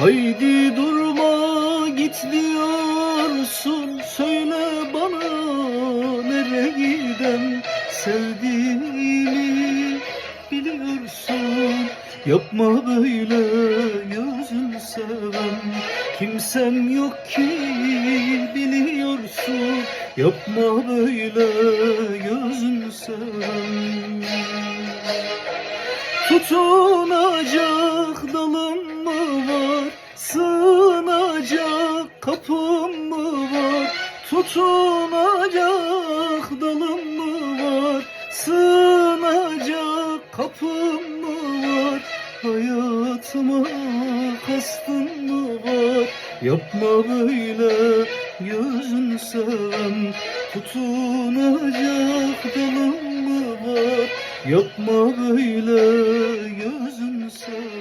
Haydi durma git diyorsun. Söyle bana nereye giden Sevdiğini biliyorsun. Yapma böyle gözün seven Kimsem yok ki biliyorsun. Yapma böyle gözün seven. Tutunacak kapım mı var? Tutunacak dalım mı var? Sığınacak kapım mı var? Hayatıma kastın mı var? Yapma böyle gözün seven Tutunacak dalım mı var? Yapma böyle gözün seven